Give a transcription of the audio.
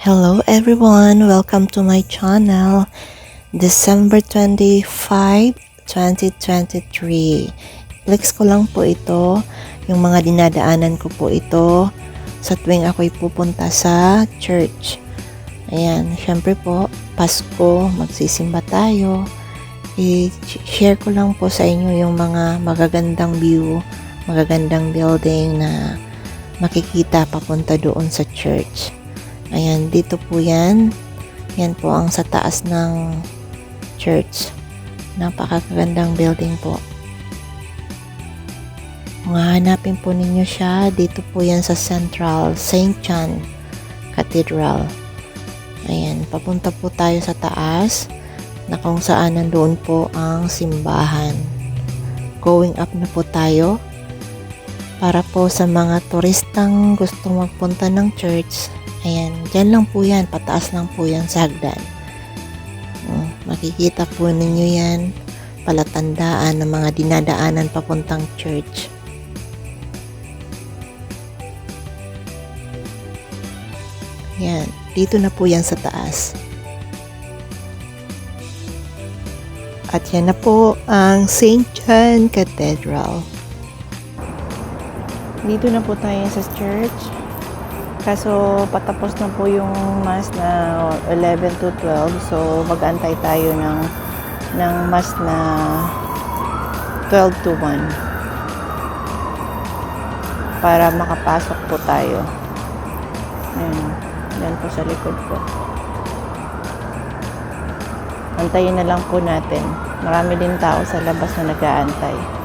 Hello everyone, welcome to my channel. December 25, 2023. Flex ko lang po ito, yung mga dinadaanan ko po ito sa tuwing ako'y pupunta sa church. Ayan, syempre po, Pasko, magsisimba tayo. I-share ko lang po sa inyo yung mga magagandang view, magagandang building na makikita papunta doon sa church. Ayan, dito po yan. Yan po ang sa taas ng church. Napakagandang building po. Kung hahanapin po ninyo siya, dito po yan sa Central St. John Cathedral. Ayan, papunta po tayo sa taas na kung saan nandoon po ang simbahan. Going up na po tayo para po sa mga turistang gusto magpunta ng church Ayan, dyan lang po yan. Pataas lang po yan sa hagdan. Oh, makikita po ninyo yan. Palatandaan ng mga dinadaanan papuntang church. Yan, dito na po yan sa taas. At yan na po ang St. John Cathedral. Dito na po tayo sa church. Kaso patapos na po yung mass na 11 to 12. So mag-antay tayo ng ng mass na 12 to 1 para makapasok po tayo. Ayan. Yan po sa likod po. Antayin na lang po natin. Marami din tao sa labas na nag-aantay.